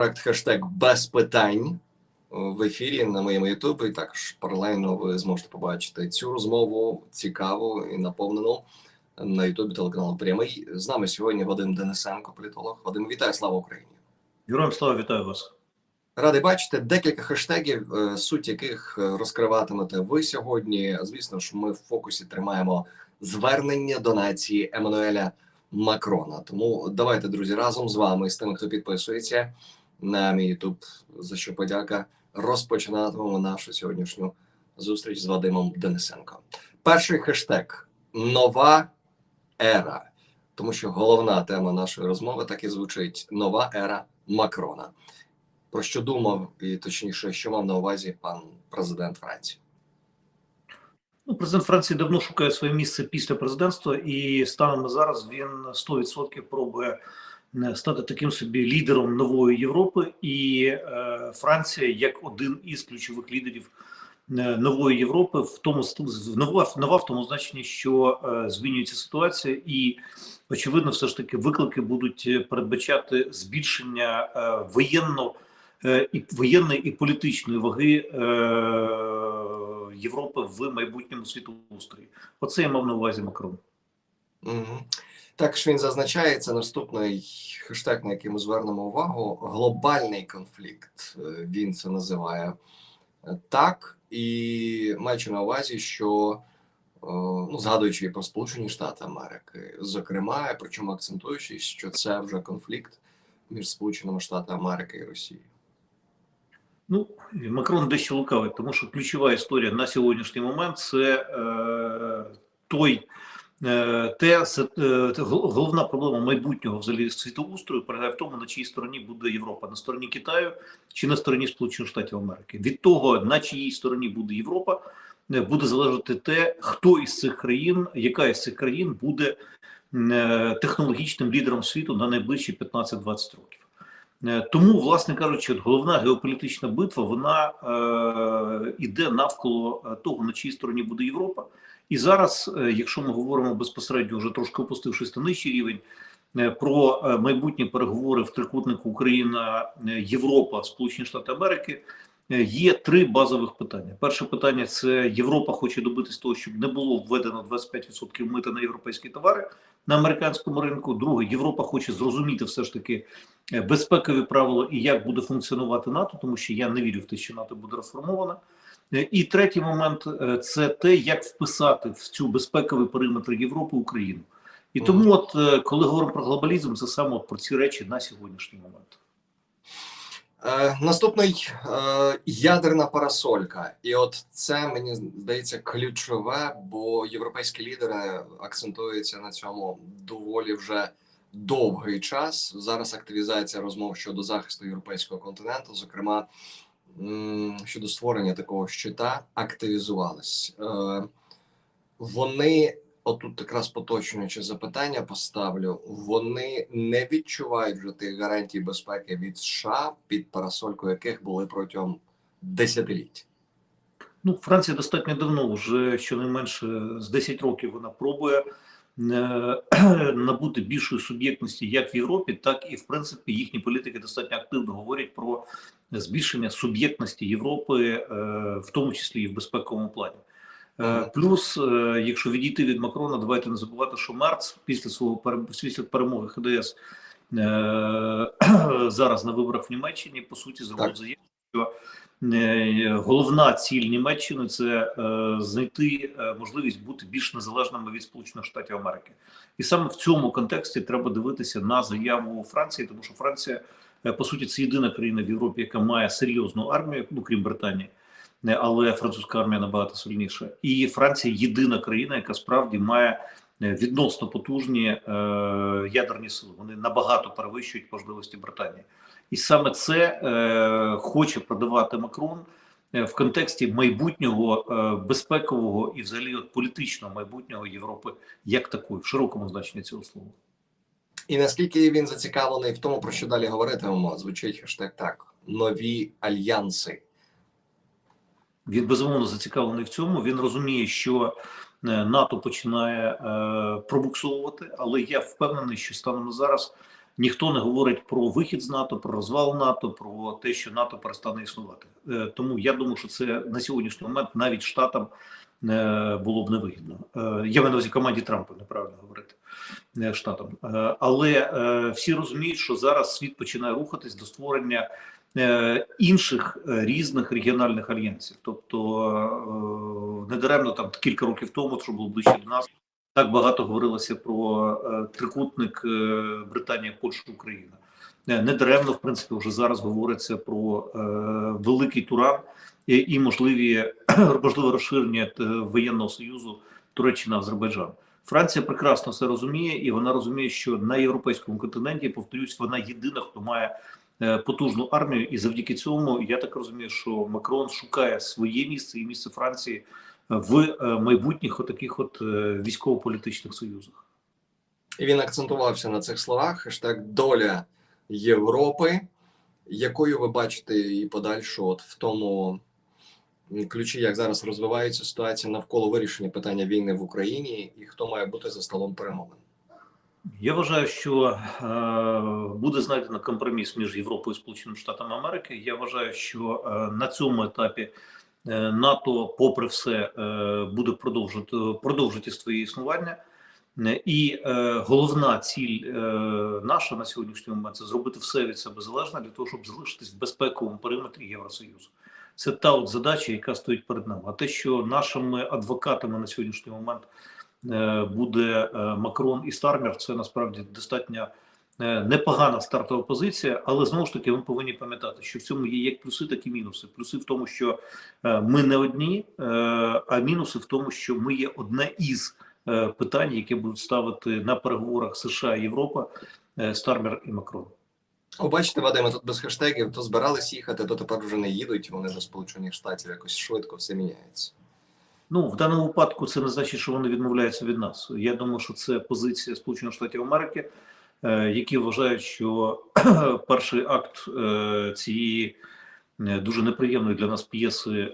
проект хештег без питань в ефірі на моєму Ютубі. І також паралельно ви зможете побачити цю розмову цікаву і наповнену на Ютубі телеканалу Прямий. З нами сьогодні Вадим Денисенко, політолог. Вадим, вітаю, слава Україні! Героям слава вітаю вас. Радий бачити декілька хештегів, е, суть яких е, розкриватимете ви сьогодні. Звісно ж, ми в фокусі тримаємо звернення до нації Еммануеля Макрона. Тому давайте, друзі, разом з вами, з тими, хто підписується на мій Ютуб, за що подяка, розпочинатимемо нашу сьогоднішню зустріч з Вадимом Денисенко. Перший хештег нова ера, тому що головна тема нашої розмови так і звучить: нова ера Макрона. Про що думав, і точніше, що мав на увазі пан президент Франції? Ну, президент Франції давно шукає своє місце після президентства, і станом зараз він 100% пробує стати таким собі лідером нової Європи. І е, Франція, як один із ключових лідерів е, нової Європи, в тому нова, нова в тому значенні, що е, змінюється ситуація, і очевидно, все ж таки виклики будуть передбачати збільшення е, воєнно. Е, і воєнної і політичної ваги е, Європи в майбутньому світоустрої. Оце я мав на увазі Макрон. Угу. Також він зазначає, це наступний хештег, на який ми звернемо увагу. Глобальний конфлікт. Е, Він це називає так, і маючи на увазі, що ну, згадуючи про Сполучені Штати Америки, зокрема, причому акцентуючи, що це вже конфлікт між Сполученими Штатами Америки і Росією. Ну, Макрон дещо лукавий, тому що ключова історія на сьогоднішній момент це е, той е, те, це, е, головна проблема майбутнього взагалі світоустрою полягає в тому, на чиїй стороні буде Європа, на стороні Китаю чи на стороні Сполучених Штатів Америки. Від того, на чиїй стороні буде Європа, е, буде залежати те, хто із цих країн, яка із цих країн буде е, технологічним лідером світу на найближчі 15-20 років. Е, тому, власне кажучи, головна геополітична битва вона е, іде навколо того, на чиїй стороні буде Європа. І зараз, е, якщо ми говоримо безпосередньо, вже трошки опустившись на нижчий рівень, е, про е, майбутні переговори в трикутнику Україна, Європа, Сполучені Штати Америки, є три базових питання. Перше питання це Європа хоче добитись того, щоб не було введено 25% мита на європейські товари на американському ринку. Друге, Європа хоче зрозуміти все ж таки безпекові правила і як буде функціонувати НАТО, тому що я не вірю в те, що НАТО буде реформовано. І третій момент це те, як вписати в цю безпековий периметр Європи Україну. І тому, от коли говоримо про глобалізм, це саме от про ці речі на сьогоднішній момент. Е, наступний е, ядерна парасолька, і от це мені здається ключове, бо європейські лідери акцентуються на цьому доволі вже довгий час. Зараз активізація розмов щодо захисту європейського континенту, зокрема щодо створення такого щита, активізувались. Е, вони отут якраз поточнюючи запитання, поставлю. Вони не відчувають вже тих гарантій безпеки від США, під парасолькою яких були протягом десятиліть. Ну, Франція достатньо давно, вже щонайменше з 10 років вона пробує набути більшої суб'єктності як в Європі, так і в принципі їхні політики достатньо активно говорять про збільшення суб'єктності Європи, е, в тому числі і в безпековому плані. Е, плюс, е, якщо відійти від Макрона, давайте не забувати, що Мерц після свого після перемоги ХДС зараз на виборах в Німеччині по суті зробив заяву, що головна ціль Німеччини це знайти можливість бути більш незалежними від Сполучених Штатів Америки, і саме в цьому контексті треба дивитися на заяву Франції, тому що Франція по суті це єдина країна в Європі, яка має серйозну армію, ну крім Британії. Але французька армія набагато сильніша, і Франція єдина країна, яка справді має відносно потужні е, ядерні сили. Вони набагато перевищують можливості Британії, і саме це е, хоче продавати Макрон в контексті майбутнього е, безпекового і, взагалі, от політичного майбутнього Європи як такої в широкому значенні цього слова. І наскільки він зацікавлений в тому, про що далі говоритимемо, звучить хештег так: нові альянси. Він безумовно зацікавлений в цьому. Він розуміє, що НАТО починає е, пробуксовувати, але я впевнений, що станом зараз ніхто не говорить про вихід з НАТО, про розвал НАТО, про те, що НАТО перестане існувати. Е, Тому я думаю, що це на сьогоднішній момент навіть штатам е, було б невигідно. Е, Я маю на увазі команді Трампа, неправильно говорити штатам. Але всі розуміють, що зараз світ починає рухатись до створення інших різних регіональних альянсів. Тобто недаремно там кілька років тому, що було ближче до нас, так багато говорилося про е, трикутник е, Британія, Польща, Україна. Е, Недаремно, в принципі, вже зараз говориться про великий Туран і, можливі можливе розширення воєнного союзу Туреччина Азербайджан. Франція прекрасно це розуміє, і вона розуміє, що на європейському континенті, повторюсь, вона єдина, хто має потужну армію, і завдяки цьому я так розумію, що Макрон шукає своє місце і місце Франції в е, майбутніх отаких от е, військово-політичних союзах. І він акцентувався на цих словах. Хештег доля Європи, якою ви бачите і подальшу, от в тому ключі, як зараз розвивається ситуація навколо вирішення питання війни в Україні, і хто має бути за столом перемовин. Я вважаю, що е, буде знайдено компроміс між Європою і Сполученими Штатами Америки. Я вважаю, що е, на цьому етапі НАТО, попри все, е, буде продовжувати продовжити своє існування. Е, І е, головна ціль е, наша на сьогоднішній момент це зробити все від себе залежне для того, щоб залишитись в безпековому периметрі Євросоюзу. Це та от задача, яка стоїть перед нами. А те, що нашими адвокатами на сьогоднішній момент е, буде е, Макрон і Стармер, це насправді достатньо е, непогана стартова позиція, але знову ж таки ми повинні пам'ятати, що в цьому є як плюси, так і мінуси. Плюси в тому, що е, ми не одні, е, а мінуси в тому, що ми є одне із е, питань, які будуть ставити на переговорах США і Європа, е, Стармер і Макрон. О, бачите, Вадиме, тут без хештегів то збирались їхати, то тепер вже не їдуть. Вони до Сполучених Штатів якось швидко все міняється. Ну, в даному випадку це не значить, що вони відмовляються від нас. Я думаю, що це позиція Сполучених Штатів Америки, е, які вважають, що перший акт е, цієї е, дуже неприємної для нас п'єси е,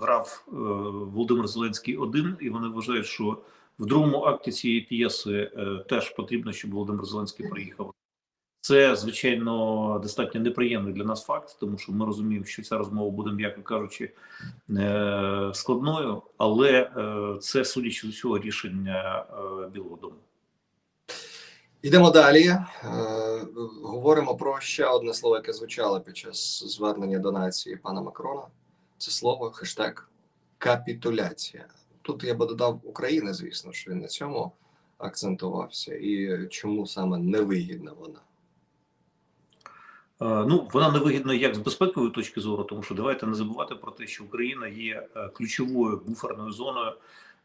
грав е, Володимир Зеленський один, і вони вважають, що в другому акті цієї п'єси е, теж потрібно, щоб Володимир Зеленський приїхав. Це звичайно достатньо неприємний для нас факт, тому що ми розуміємо, що ця розмова буде, м'яко кажучи, е, складною, але е, це судячи з усього рішення е, Білого Дому. Йдемо далі. Е, говоримо про ще одне слово, яке звучало під час звернення до нації пана Макрона. Це слово хештег капітуляція. Тут я би додав України, звісно, що він на цьому акцентувався, і чому саме невигідна вона. Е, Ну, вона невигідна як з безпекової точки зору, тому що давайте не забувати про те, що Україна є е, ключовою буферною зоною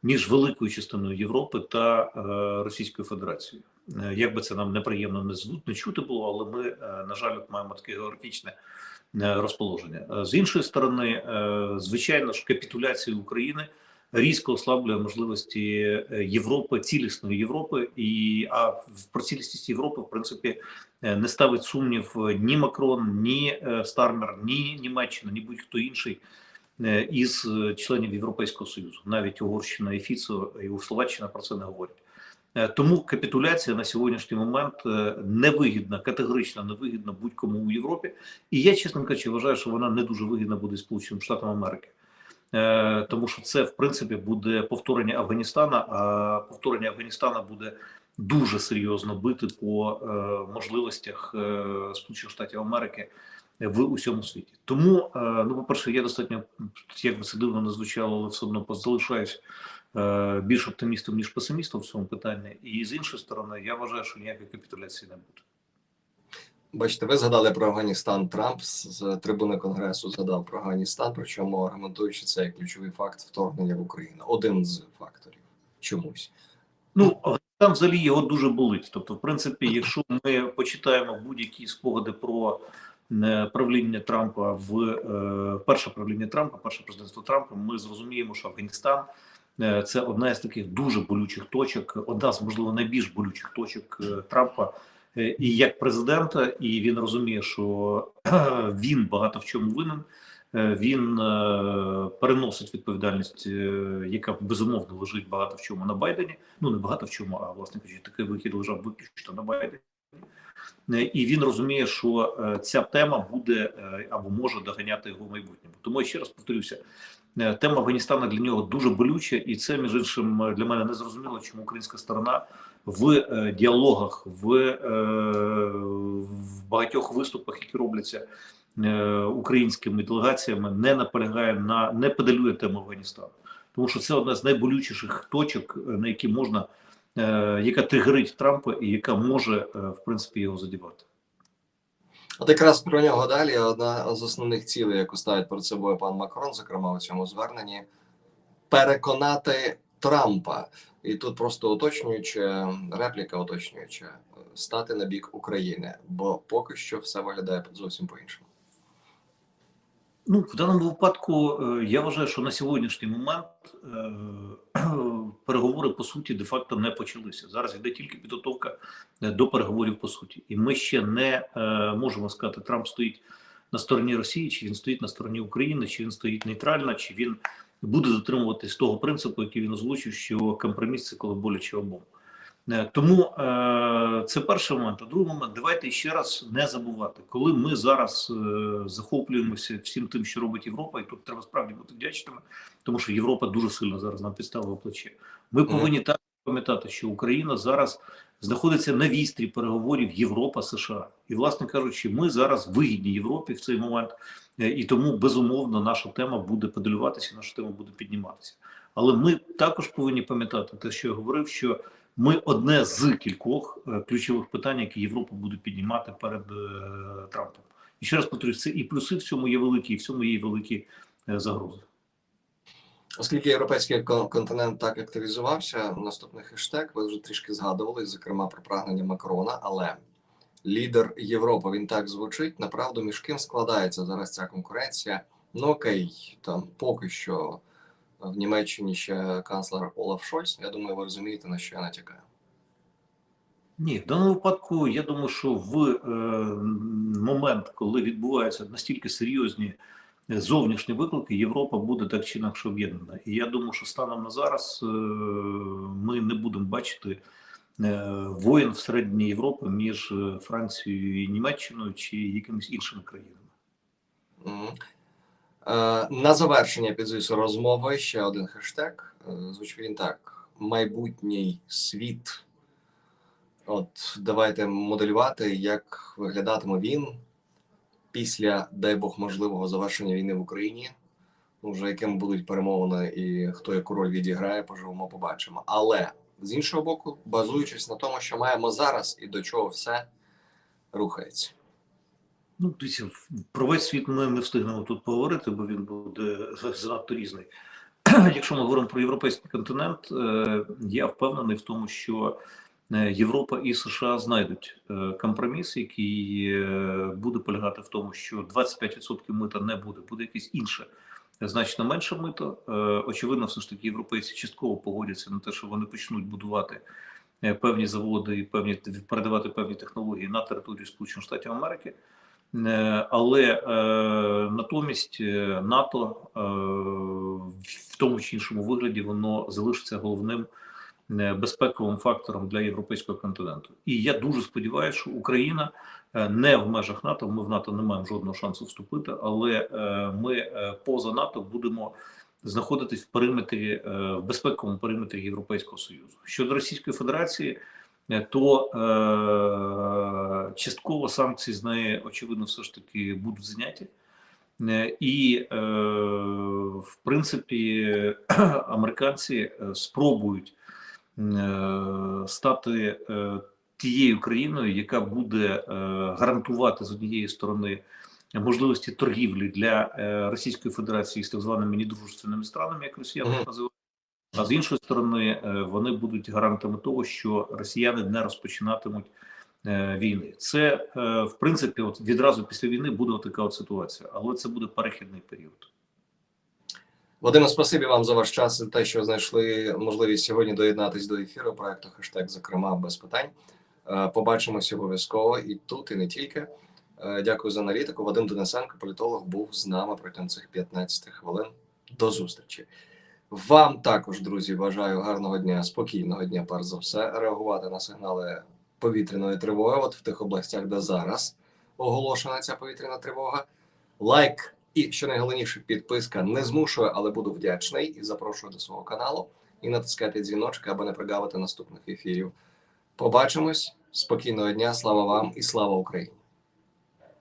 між великою частиною Європи та е, Російською Федерацією. Е, Як би це нам неприємно не не чути було, але ми, е, на жаль, маємо таке географічне е, розположення. З іншої сторони, звичайно ж, капітуляція України різко ослаблює можливості Європи, цілісної Європи, і а про цілісність Європи, в принципі, не ставить сумнів ні Макрон, ні Стармер, ні Німеччина, ні будь-хто інший із е, членів Європейського Союзу. Навіть Угорщина і Фіцо і Словаччина про це не говорять. Е, Тому капітуляція на сьогоднішній момент е, невигідна, категорично невигідна будь-кому у Європі. І я, чесно кажучи, вважаю, що вона не дуже вигідна буде Сполученим Штатам Америки. Е, Тому що це, в принципі, буде повторення Афганістана, а повторення Афганістана буде дуже серйозно бити по е, можливостях е, Сполучених Штатів Америки в усьому світі. Тому, е, ну, по-перше, я достатньо, як би це дивно не звучало, але все одно залишаюсь е, більш оптимістом, ніж песимістом в цьому питанні. І з іншої сторони, я вважаю, що ніякої капітуляції не буде. Бачите, ви згадали про Афганістан. Трамп з, трибуни Конгресу згадав про Афганістан, причому аргументуючи це як ключовий факт вторгнення в Україну. Один з факторів чомусь. Ну, там взагалі його дуже болить. Тобто, в принципі, якщо ми почитаємо будь-які спогади про правління Трампа в е, перше правління Трампа, перше президентство Трампа, ми зрозуміємо, що Афганістан е, це одна із таких дуже болючих точок, одна з можливо найбільш болючих точок е, Трампа. І як президента, і він розуміє, що він багато в чому винен. Він переносить відповідальність, яка безумовно лежить багато в чому на Байдені. Ну не багато в чому, а власне кажучи, такий вихід лежав виключно на Байдені. Е, і він розуміє, що е, ця тема буде е, або може доганяти його в майбутньому. Тому я ще раз повторюся, тема Афганістану для нього дуже болюча, і це між іншим для мене не зрозуміло, чому українська сторона в діалогах, в, в багатьох виступах, які робляться українськими делегаціями, не наполягає на не педалює тему Афганістану, тому що це одна з найболючіших точок, на які можна, яка тригерить Трампа і яка може е, в принципі його задівати. От якраз про нього далі одна з основних цілей, яку ставить перед собою пан Макрон, зокрема у цьому зверненні, переконати Трампа. І тут просто уточнюючи, репліка уточнююча, стати на бік України, бо поки що все виглядає зовсім по-іншому. Ну, в даному випадку е, я вважаю, що на сьогоднішній момент е, переговори по суті де-факто не почалися. Зараз йде тільки підготовка е, до переговорів по суті, і ми ще не е, можемо сказати, Трамп стоїть на стороні Росії, чи він стоїть на стороні України, чи він стоїть нейтрально, чи він буде дотримуватись того принципу, який він озвучив, що компроміс це коли боляче обом. Е, Тому е, це перший момент. А другий момент, давайте ще раз не забувати, коли ми зараз е, захоплюємося всім тим, що робить Європа, і тут треба справді бути вдячними, тому що Європа дуже сильно зараз нам підставила плече. Ми повинні так пам'ятати, що Україна зараз знаходиться на вістрі переговорів Європа США, і, власне кажучи, ми зараз вигідні Європі в цей момент, і тому безумовно наша тема буде педалюватися, наша тема буде підніматися. Але ми також повинні пам'ятати те, що я говорив, що ми одне з кількох е, ключових питань, які Європа буде піднімати перед е, Трампом. І ще раз повторюю, це і плюси в цьому є великі, і в цьому є великі е, загрози. Оскільки європейський континент так активізувався, наступний хештег ви вже трішки згадували, зокрема про прагнення Макрона, але лідер Європи він так звучить. Направду між ким складається зараз ця конкуренція. Ну окей, там поки що в Німеччині ще канцлер Олаф Шольц. Я думаю, ви розумієте, на що я натякаю. Ні, в даному випадку я думаю, що в е, момент, коли відбуваються настільки серйозні е, зовнішні виклики, Європа буде так чи інакше об'єднана. І я думаю, що станом на зараз е, ми не будемо бачити е, воєн всередині Європи між е, Францією і Німеччиною чи якимись іншими країнами. Мгм. Е, на завершення підзвісу розмови ще один хештег. Е, Звучить він так: майбутній світ. От давайте моделювати, як виглядатиме він після, дай Бог, можливого завершення війни в Україні. Ну, вже яким будуть перемовини і хто яку роль відіграє, поживемо, побачимо. Але з іншого боку, базуючись на тому, що маємо зараз і до чого все рухається. Ну, дивіться, про весь світ ми не встигнемо тут поговорити, бо він буде занадто різний. Якщо ми говоримо про європейський континент, е, я впевнений в тому, що е, Європа і США знайдуть е, компроміс, який буде полягати в тому, що 25% мита не буде, буде якесь інше, значно менше мито. Очевидно, все ж таки європейці частково погодяться на те, що вони почнуть будувати певні заводи і певні передавати певні технології на територію Сполучених Штатів Америки. Е, Але е, натомість е, НАТО в тому чи іншому вигляді воно залишиться головним безпековим фактором для європейського континенту. І я дуже сподіваюся, що Україна не в межах НАТО. Ми в НАТО не маємо жодного шансу вступити, але ми поза НАТО будемо знаходитись в периметрі в безпековому периметрі Європейського союзу щодо Російської Федерації. Е, То е, частково санкції з неї очевидно все ж таки будуть зняті, Е, і е, в принципі американці спробують е, стати е, тією країною, яка буде е, гарантувати з однієї сторони можливості торгівлі для е, Російської Федерації з так званими недружественними странами, як Мгм. називають. А з іншої сторони, е, вони будуть гарантами того, що росіяни не розпочинатимуть е, війни. Це е, в принципі, от відразу після війни буде така от ситуація, але це буде перехідний період. Вадиме, спасибі вам за ваш час і те, що знайшли можливість сьогодні доєднатись до ефіру проекту хештег, зокрема без питань. Побачимося обов'язково і тут, і не тільки. Дякую за аналітику. Вадим Денисенко, політолог, був з нами протягом цих 15 хвилин. До зустрічі. Вам також, друзі, бажаю гарного дня, спокійного дня, перш за все, реагувати на сигнали повітряної тривоги, от в тих областях, де зараз оголошена ця повітряна тривога. Лайк і що найголовніше, підписка не змушує, але буду вдячний і запрошую до свого каналу. І натискати дзвіночки, аби не прогавити наступних ефірів. Побачимось. Спокійного дня, слава вам і слава Україні!